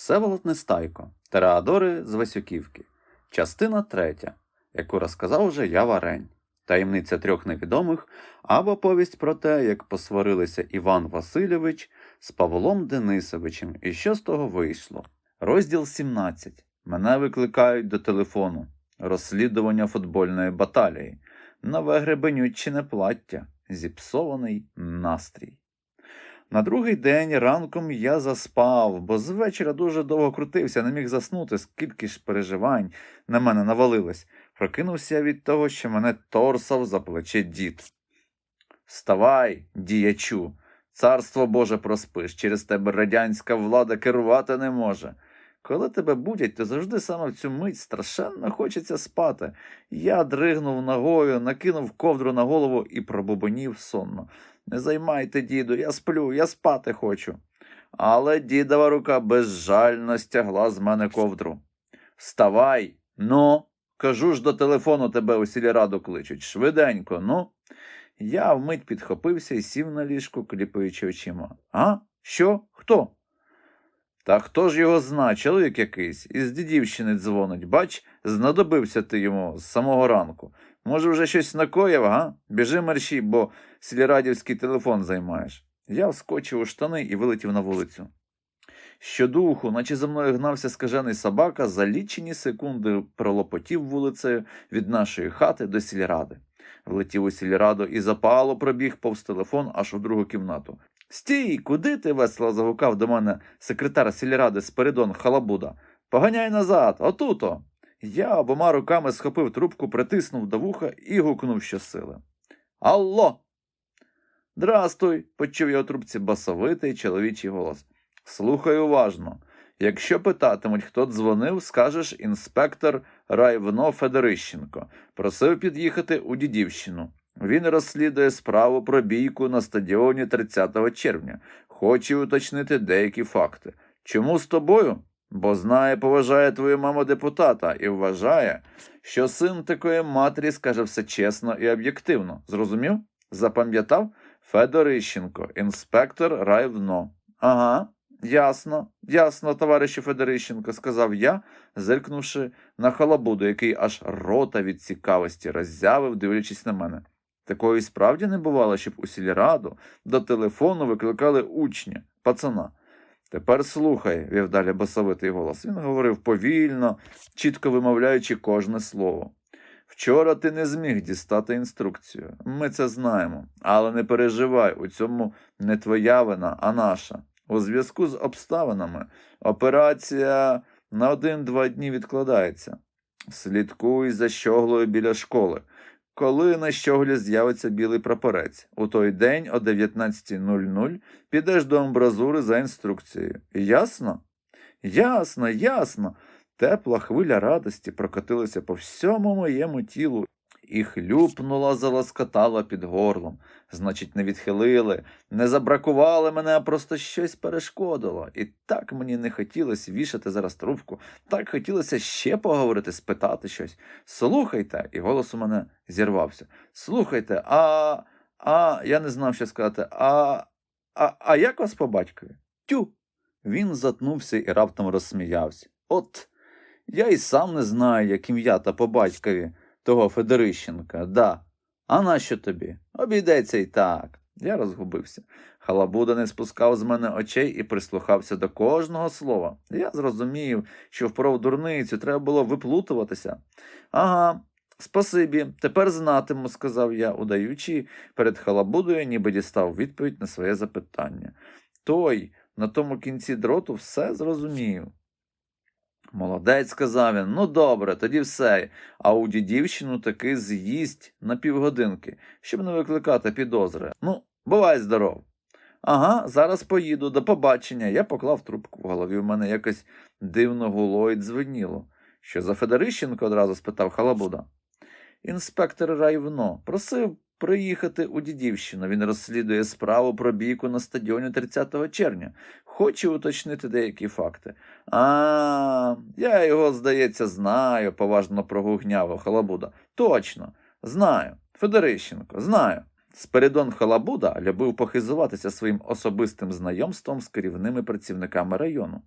Всеволод Нестайко. Тереадори з Васюківки. Частина третя, яку розказав вже я Варень. Таємниця трьох невідомих або повість про те, як посварилися Іван Васильович з Павлом Денисовичем, і що з того вийшло. Розділ 17. Мене викликають до телефону. Розслідування футбольної баталії. Нове гребенюччине плаття. Зіпсований настрій. На другий день ранком я заспав, бо з вечора дуже довго крутився, не міг заснути, скільки ж переживань на мене навалилось. Прокинувся від того, що мене торсав за плече дід. Вставай, діячу, царство Боже проспиш, через тебе радянська влада керувати не може. Коли тебе будять, то завжди саме в цю мить страшенно хочеться спати. Я дригнув ногою, накинув ковдру на голову і пробубонів сонно. Не займайте, діду, я сплю, я спати хочу. Але дідова рука безжально стягла з мене ковдру. Вставай, ну, кажу ж до телефону тебе у сільраду кличуть. Швиденько, ну. Я вмить підхопився і сів на ліжку, кліпаючи очима. А? Що? Хто? Та хто ж його зна, чоловік якийсь, із дідівщини дзвонить. Бач, знадобився ти йому з самого ранку. Може, вже щось накоїв, га? Біжи мерщій, бо сільрадівський телефон займаєш. Я вскочив у штани і вилетів на вулицю. Щодуху, наче за мною гнався скажений собака, за лічені секунди пролопотів вулицею від нашої хати до сільради. Влетів у сільраду і запало пробіг повз телефон аж у другу кімнату. Стій, куди ти? весело загукав до мене секретар сільради Спиридон Халабуда. Поганяй назад, отуто. Я обома руками схопив трубку, притиснув до вуха і гукнув щосили. Алло. Здрастуй, почув я у трубці басовитий чоловічий голос. Слухай уважно. Якщо питатимуть, хто дзвонив, скажеш інспектор Райвно Федорищенко. Просив під'їхати у Дідівщину. Він розслідує справу про бійку на стадіоні 30 червня. Хоче уточнити деякі факти. Чому з тобою? Бо знає, поважає твою маму депутата і вважає, що син такої матері скаже все чесно і об'єктивно. Зрозумів? Запам'ятав? Федорищенко, інспектор райвно. Ага, ясно, ясно, товаришу Федорищенко, сказав я, зиркнувши на халабуду, який аж рота від цікавості роззявив, дивлячись на мене. Такої справді не бувало, щоб у сільраду до телефону викликали учня, пацана. Тепер слухай, вів далі басовитий голос. Він говорив повільно, чітко вимовляючи кожне слово. Вчора ти не зміг дістати інструкцію. Ми це знаємо. Але не переживай, у цьому не твоя вина, а наша. У зв'язку з обставинами операція на один-два дні відкладається. Слідкуй за щоглою біля школи. Коли на щоглі з'явиться білий прапорець, у той день о 19.00 підеш до амбразури за інструкцією. Ясно? Ясно, ясно. Тепла хвиля радості прокотилася по всьому моєму тілу і хлюпнула, залоскотала під горлом. Значить, не відхилили, не забракували мене, а просто щось перешкодило. І так мені не хотілося вішати зараз трубку, так хотілося ще поговорити, спитати щось. Слухайте, і голос у мене зірвався. Слухайте, а. А я не знав, що сказати. А. А, а як вас по батькові? Тю. Він затнувся і раптом розсміявся. От. Я й сам не знаю, як ім'я та по батькові того Федорищенка, да. А нащо тобі? Обійдеться й так. Я розгубився. Халабуда не спускав з мене очей і прислухався до кожного слова. Я зрозумів, що впров дурницю треба було виплутуватися. Ага, спасибі, тепер знатиму, сказав я, удаючи перед халабудою, ніби дістав відповідь на своє запитання. Той на тому кінці дроту все зрозумів. Молодець, сказав він. Ну добре, тоді все. А у дідівщину таки з'їсть на півгодинки, щоб не викликати підозри. Ну, бувай здоров. Ага, зараз поїду, до побачення. Я поклав трубку в голові. У мене якось дивно гуло і дзвеніло. Що за Федорищенко одразу спитав Халабуда. Інспектор Райвно просив приїхати у Дідівщину. Він розслідує справу про бійку на стадіоні 30 червня. Хоче уточнити деякі факти. А, я його, здається, знаю, поважно прогугняв Халабуда. Точно, знаю. Федорищенко, знаю. Спиридон Халабуда любив похизуватися своїм особистим знайомством з керівними працівниками району.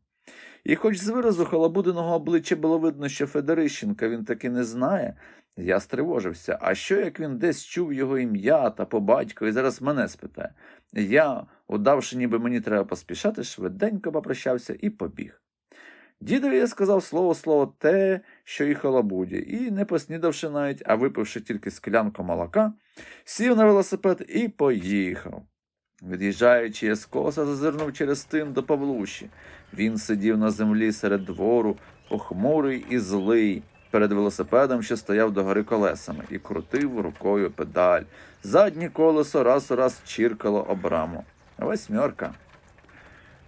І хоч з виразу халабудиного обличчя було видно, що Федорищенка він таки не знає, я стривожився. А що як він десь чув його ім'я та по батьку і зараз мене спитає? Я, удавши, ніби мені треба поспішати, швиденько попрощався і побіг. Дідові я сказав слово слово те, що і халабуді, і, не поснідавши навіть, а випивши тільки склянку молока, сів на велосипед і поїхав. Від'їжджаючи, я скоса зазирнув через тин до Павлуші. Він сидів на землі серед двору, похмурий і злий, перед велосипедом, що стояв догори колесами, і крутив рукою педаль. Заднє колесо раз у раз чіркало об раму. Восьмерка.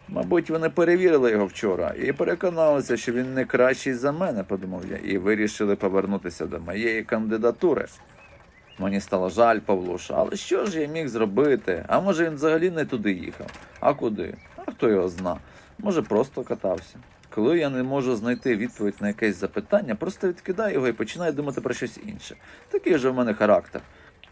Мабуть, вони перевірили його вчора і переконалися, що він не кращий за мене, подумав я, і вирішили повернутися до моєї кандидатури. Мені стало жаль Павлуша, але що ж я міг зробити? А може він взагалі не туди їхав? А куди? А хто його зна? Може, просто катався. Коли я не можу знайти відповідь на якесь запитання, просто відкидаю його і починаю думати про щось інше. Такий же в мене характер.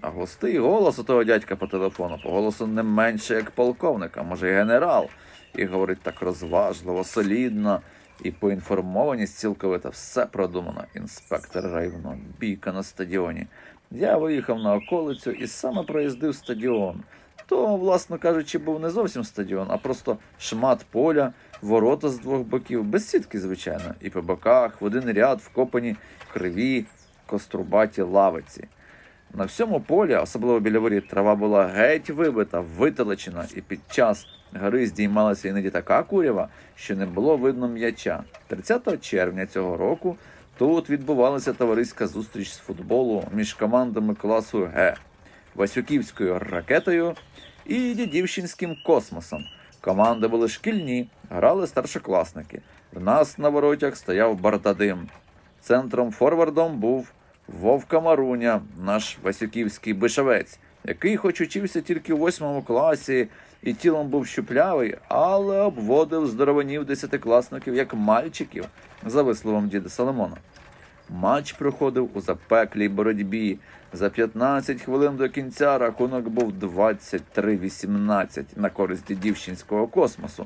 А густий голос у того дядька по телефону, по голосу не менше, як полковника, може, і генерал. І говорить так розважливо, солідно, і поінформованість цілковито все продумано. Інспектор району, бійка на стадіоні. Я виїхав на околицю і саме проїздив стадіон. То, власно кажучи, був не зовсім стадіон, а просто шмат поля, ворота з двох боків, без сітки, звичайно, і по боках в один ряд вкопані криві кострубаті лавиці. На всьому полі, особливо біля воріт, трава була геть вибита, вителечена, і під час гри здіймалася іноді така курява, що не було видно м'яча. 30 червня цього року тут відбувалася товариська зустріч з футболу між командами класу Г, Васюківською ракетою і Дідівщинським космосом. Команди були шкільні, грали старшокласники. В нас на воротях стояв Бардадим. Центром форвардом був Вовка Маруня, наш Васюківський бишевець, який хоч учився тільки у восьмому класі і тілом був щуплявий, але обводив здоровенів десятикласників як мальчиків, за висловом діда Соломона. Матч проходив у запеклій боротьбі. За 15 хвилин до кінця рахунок був 23-18 на користь дівчинського космосу.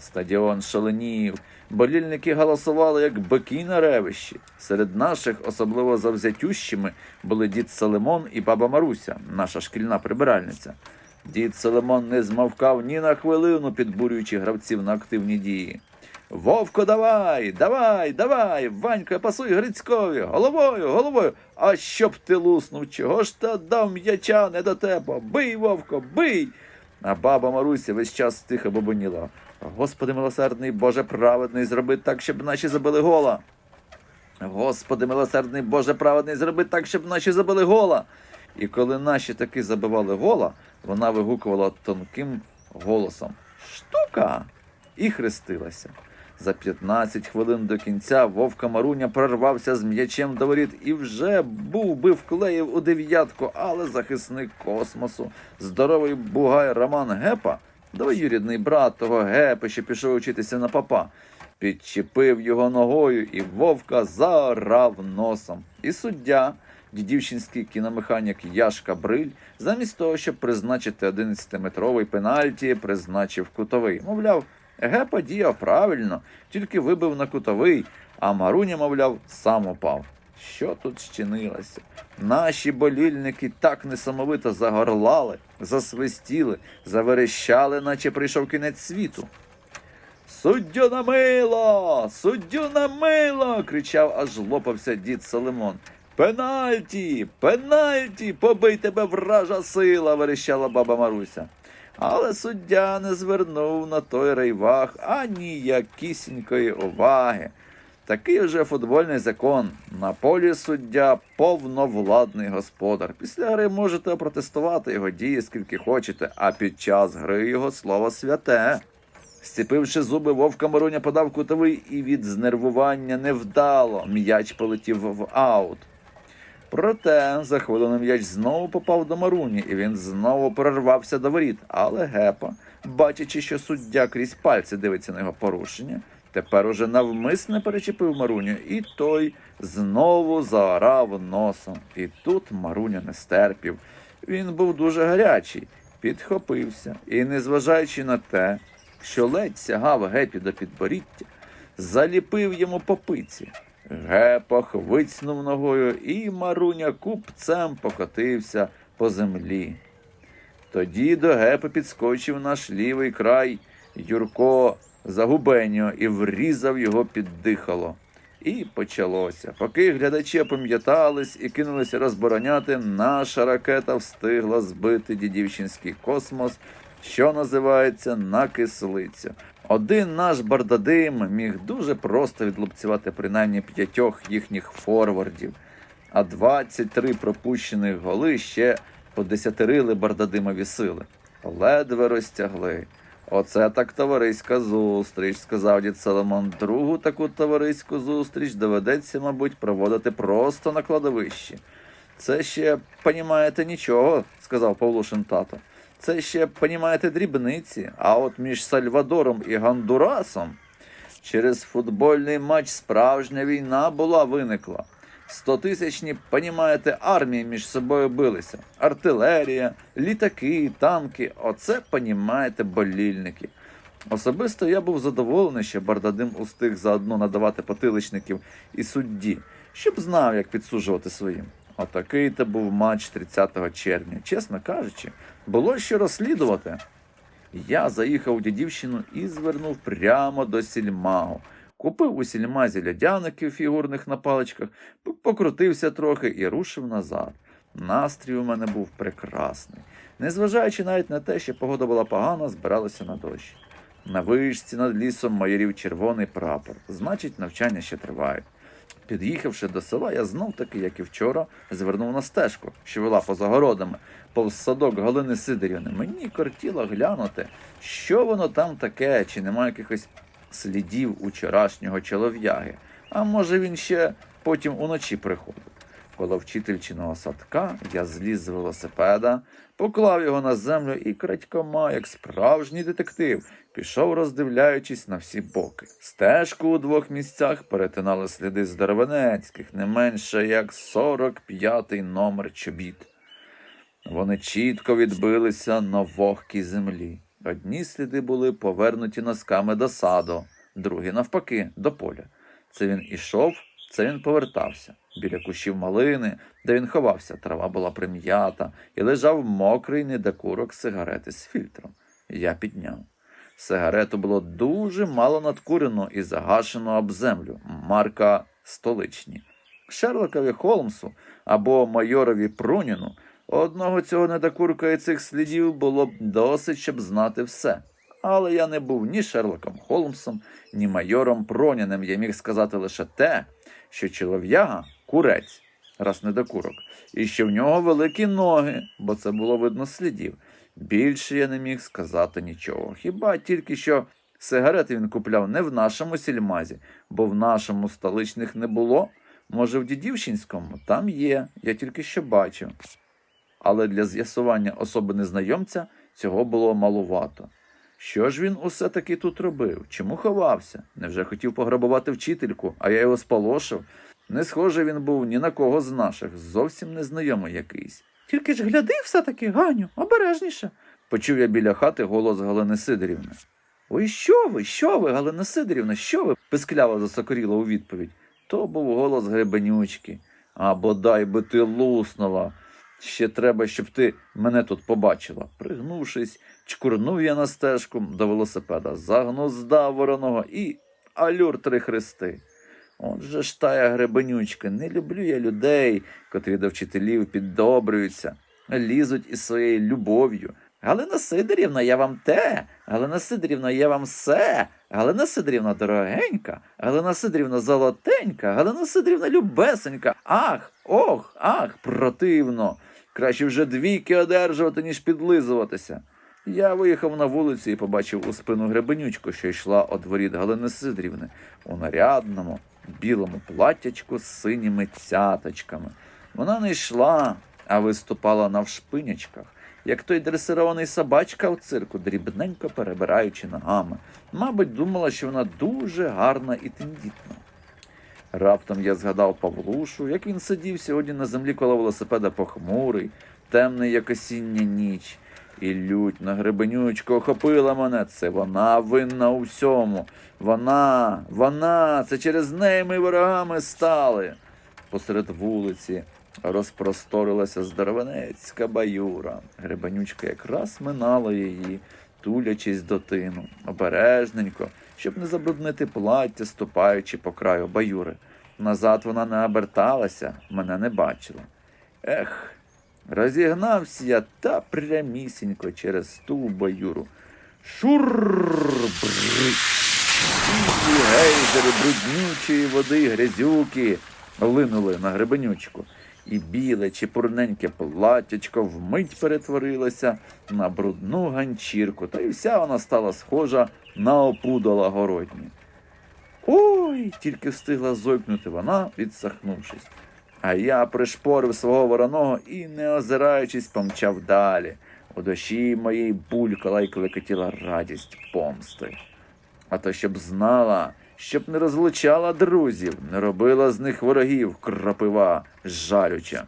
Стадіон шаленів, болільники галасували, як бики на ревищі. Серед наших, особливо завзятющими, були дід Салимон і баба Маруся, наша шкільна прибиральниця. Дід Соломон не змовкав ні на хвилину, підбурюючи гравців на активні дії. Вовко, давай, давай, давай, Ванька, пасуй Грицькові, головою, головою. А щоб ти луснув, чого ж ти дав м'яча не до тебе? Бий, Вовко, бий. А баба Маруся весь час тихо бобоніла. Господи милосердний, Боже праведний, зроби так, щоб наші забили гола. Господи милосердний, Боже праведний, зроби так, щоб наші забили гола. І коли наші таки забивали гола, вона вигукувала тонким голосом Штука! і хрестилася. За 15 хвилин до кінця Вовка Маруня прорвався з м'ячем до воріт і вже був би вклеїв у дев'ятку, але захисник космосу, здоровий бугай Роман Гепа, двоюрідний брат того Гепи, що пішов учитися на папа, підчепив його ногою, і Вовка заорав носом. І суддя, дідівчинський кіномеханік Яшка Бриль, замість того, щоб призначити 11-метровий пенальті, призначив кутовий. Мовляв, Гепа діяв правильно, тільки вибив на кутовий, а Маруня, мовляв, сам упав. Що тут щинилося? Наші болільники так несамовито загорлали, засвистіли, заверещали, наче прийшов кінець світу. Суддю на мило! Суддю на мило! кричав, аж лопався дід Соломон. Пенальті! Пенальті! Побий тебе вража сила! верещала баба Маруся. Але суддя не звернув на той рейвах аніякісінької уваги. Такий вже футбольний закон. На полі суддя повновладний господар. Після гри можете протестувати його дії скільки хочете, а під час гри його слово святе. Зціпивши зуби, вовка Маруня подав кутовий і від знервування невдало м'яч полетів в аут. Проте за хвилину м'яч знову попав до Маруні, і він знову прорвався до воріт. Але Гепа, бачачи, що суддя крізь пальці дивиться на його порушення, тепер уже навмисне перечепив Маруню, і той знову заорав носом. І тут Маруня не стерпів. Він був дуже гарячий, підхопився і, незважаючи на те, що ледь сягав гепі до підборіття, заліпив йому по пиці. Гепа хвицнув ногою, і Маруня купцем покотився по землі. Тоді до гепи підскочив наш лівий край Юрко Загубеньо і врізав його під дихало. І почалося. Поки глядачі опам'ятались і кинулися розбороняти, наша ракета встигла збити дідівчинський космос, що називається на кислицю. Один наш бардадим міг дуже просто відлупцювати принаймні п'ятьох їхніх форвардів, а 23 пропущених голи ще подесятерили бардадимові сили. Ледве розтягли. Оце так товариська зустріч, сказав дід Соломон. Другу таку товариську зустріч доведеться, мабуть, проводити просто на кладовищі. Це ще, понімаєте, нічого, сказав Павлушин тато. Це ще, понімаєте, дрібниці, а от між Сальвадором і Гондурасом через футбольний матч справжня війна була виникла. Стотисячні, понімаєте, армії між собою билися. Артилерія, літаки, танки. Оце, понімаєте, болільники. Особисто я був задоволений, що Бардадим устиг заодно надавати потиличників і судді, щоб знав, як підсуджувати своїм. Отакий то був матч 30 червня. Чесно кажучи, було що розслідувати. Я заїхав у дідівщину і звернув прямо до сільмагу. Купив у сільмазі лядяників фігурних на паличках, покрутився трохи і рушив назад. Настрій у мене був прекрасний. Незважаючи навіть на те, що погода була погана, збиралося на дощ. На вишці над лісом майорів червоний прапор. Значить, навчання ще тривають. Під'їхавши до села, я знов таки, як і вчора, звернув на стежку, що вела поза городами, повз садок Галини Сидорівни. Мені кортіло глянути, що воно там таке, чи немає якихось слідів учорашнього чолов'яги. А може він ще потім уночі приходив. Коло вчительчиного садка я зліз з велосипеда, поклав його на землю і крадькома, як справжній детектив, пішов, роздивляючись на всі боки. Стежку у двох місцях перетинали сліди здоровенецьких, не менше як 45-й номер чобіт. Вони чітко відбилися на вогкій землі. Одні сліди були повернуті носками до саду, другі навпаки, до поля. Це він ішов, це він повертався. Біля кущів малини, де він ховався, трава була прим'ята, і лежав мокрий недокурок сигарети з фільтром. Я підняв. Сигарету було дуже мало надкурено і загашено об землю, марка столичні. Шерлокові Холмсу або майорові Пруніну одного цього недокурка і цих слідів було б досить, щоб знати все. Але я не був ні Шерлоком Холмсом, ні майором Проніним. Я міг сказати лише те, що чолов'яга курець, раз недокурок, і що в нього великі ноги, бо це було видно слідів. Більше я не міг сказати нічого. Хіба тільки що сигарети він купляв не в нашому сільмазі, бо в нашому столичних не було. Може, в Дідівщинському там є, я тільки що бачив. Але для з'ясування особи незнайомця цього було малувато. Що ж він усе таки тут робив? Чому ховався? Невже хотів пограбувати вчительку, а я його сполошив? Не схожий він був ні на кого з наших, зовсім незнайомий якийсь. Тільки ж гляди все-таки, Ганю, обережніше. Почув я біля хати голос Галини Сидорівни. Ой, що ви, що ви, Галина Сидорівна, що ви? пискляво засокоріла у відповідь. То був голос гребенючки. А бодай би ти луснула. Ще треба, щоб ти мене тут побачила. Пригнувшись, чкурнув я на стежку до велосипеда, загноздав вороного і алюр три хрести. Отже ж тая гребенючка, не люблю я людей, котрі до вчителів піддобрюються, лізуть із своєю любов'ю. Галина Сидорівна, я вам те, Галина Сидорівна, я вам все, Галина Сидорівна дорогенька, Галина Сидорівна золотенька, Галина Сидорівна любесенька. Ах, ох, ах, противно. Краще вже двійки одержувати, ніж підлизуватися. Я виїхав на вулицю і побачив у спину гребенючку, що йшла од воріт Галини Сидрівни у нарядному білому платтячку з синіми цяточками. Вона не йшла, а виступала навшпинячках, як той дресирований собачка в цирку, дрібненько перебираючи ногами. Мабуть, думала, що вона дуже гарна і тендітна. Раптом я згадав Павлушу, як він сидів сьогодні на землі коло велосипеда похмурий, темний, як осіння ніч, І лють на гребенючку охопила мене. Це вона винна у всьому. Вона, вона, це через неї ми ворогами стали. Посеред вулиці розпросторилася здоровенецька баюра. Гребенючка якраз минала її, тулячись до тину, обережненько, щоб не забруднити плаття, ступаючи по краю баюри. Назад вона не оберталася, мене не бачила. Ех, розігнався я та прямісінько через ту баюру. Шур! І гейзери бруднючої води, грязюки линули на гребенючку. І біле чепурненьке платтячко вмить перетворилося на брудну ганчірку, та й вся вона стала схожа на опудала городні. Ой, тільки встигла зойкнути вона, відсахнувшись. А я пришпорив свого вороного і, не озираючись, помчав далі. У душі моїй булькала й клекотіла радість помсти. А то щоб знала, щоб не розлучала друзів, не робила з них ворогів кропива жарюча.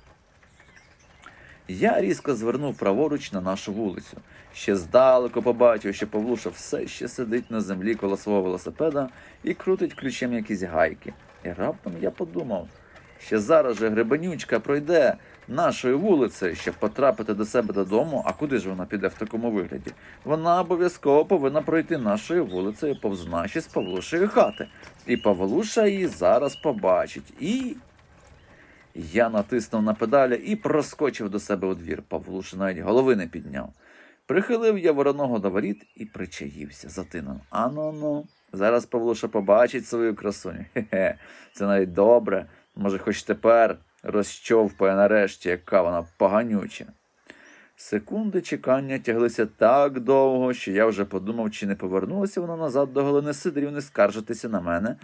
Я різко звернув праворуч на нашу вулицю. Ще здалеку побачив, що Павлуша все ще сидить на землі коло свого велосипеда і крутить ключем якісь гайки. І раптом я подумав, що зараз же гребенючка пройде нашою вулицею, щоб потрапити до себе додому. А куди ж вона піде в такому вигляді? Вона обов'язково повинна пройти нашою вулицею повз наші з Павлушею хати. І Павлуша її зараз побачить. І я натиснув на педалі і проскочив до себе у двір. Павлуша навіть голови не підняв. Прихилив я вороного до воріт і причаївся, затинув. Ану ну. Зараз Павлуша побачить свою красуню. Хе-хе, це навіть добре. Може, хоч тепер розчовпає нарешті, яка вона поганюча. Секунди чекання тяглися так довго, що я вже подумав, чи не повернулася вона назад до Галини Сидорівни скаржитися на мене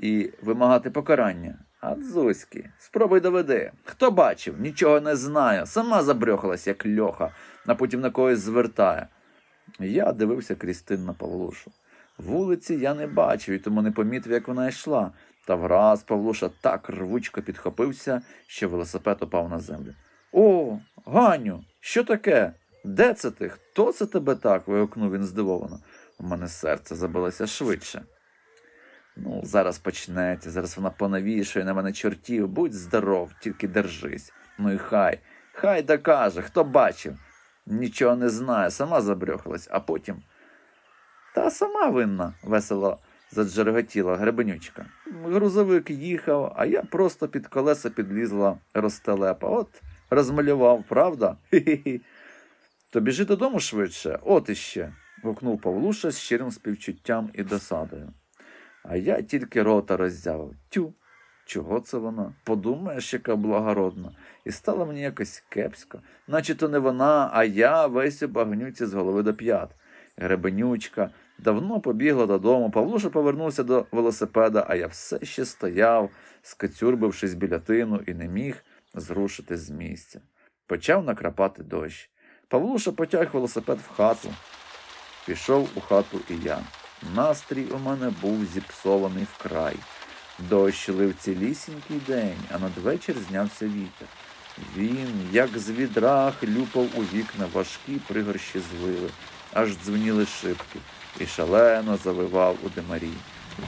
і вимагати покарання. А спробуй доведи. Хто бачив, нічого не знає, сама забрьохалась, як льоха, а потім на когось звертає. Я дивився крізь тин на Павлушу. Вулиці я не бачив і тому не помітив, як вона йшла. Та враз Павлуша так рвучко підхопився, що велосипед упав на землю. О, Ганю, що таке? Де це ти? Хто це тебе так? вигукнув він здивовано. У мене серце забилося швидше. Ну, зараз почнеться, зараз вона понавішує на мене чортів. Будь здоров, тільки держись. Ну і хай, хай докаже, хто бачив. Нічого не знає, сама забрьохалась, а потім. Та сама винна, весело заджереготіла гребенючка. Грузовик їхав, а я просто під колеса підлізла розтелепа. От розмалював, правда? Хі-хі-хі. То біжи додому швидше, от іще. гукнув Павлуша з щирим співчуттям і досадою. А я тільки рота роззявив. Тю, чого це вона? Подумаєш, яка благородна. І стало мені якось кепсько, наче то не вона, а я весь у багнюці з голови до п'ят. Гребенючка давно побігла додому. Павлуша повернувся до велосипеда, а я все ще стояв, скацюрбившись біля тину, і не міг зрушити з місця. Почав накрапати дощ. Павлуша потяг велосипед в хату. Пішов у хату і я. Настрій у мене був зіпсований вкрай. Дощ лив цілісінький день, а надвечір знявся вітер. Він, як з відра, хлюпав у вікна важкі пригорщі звили, аж дзвеніли шибки, і шалено завивав у димарі.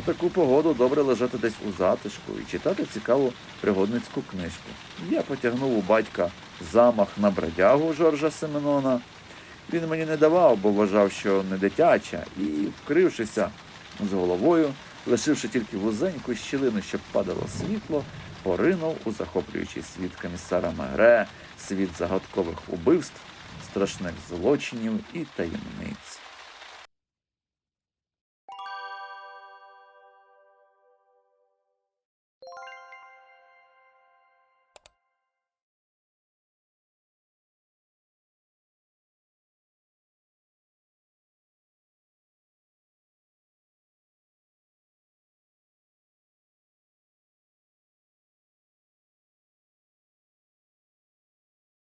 У таку погоду добре лежати десь у затишку і читати цікаву пригодницьку книжку. Я потягнув у батька замах на бродягу Жоржа Семенона. Він мені не давав, бо вважав, що не дитяча, і, вкрившися з головою, лишивши тільки вузеньку щілину, щоб падало світло, поринув у захоплюючий світ комісара Мегре, світ загадкових убивств, страшних злочинів і таємниць.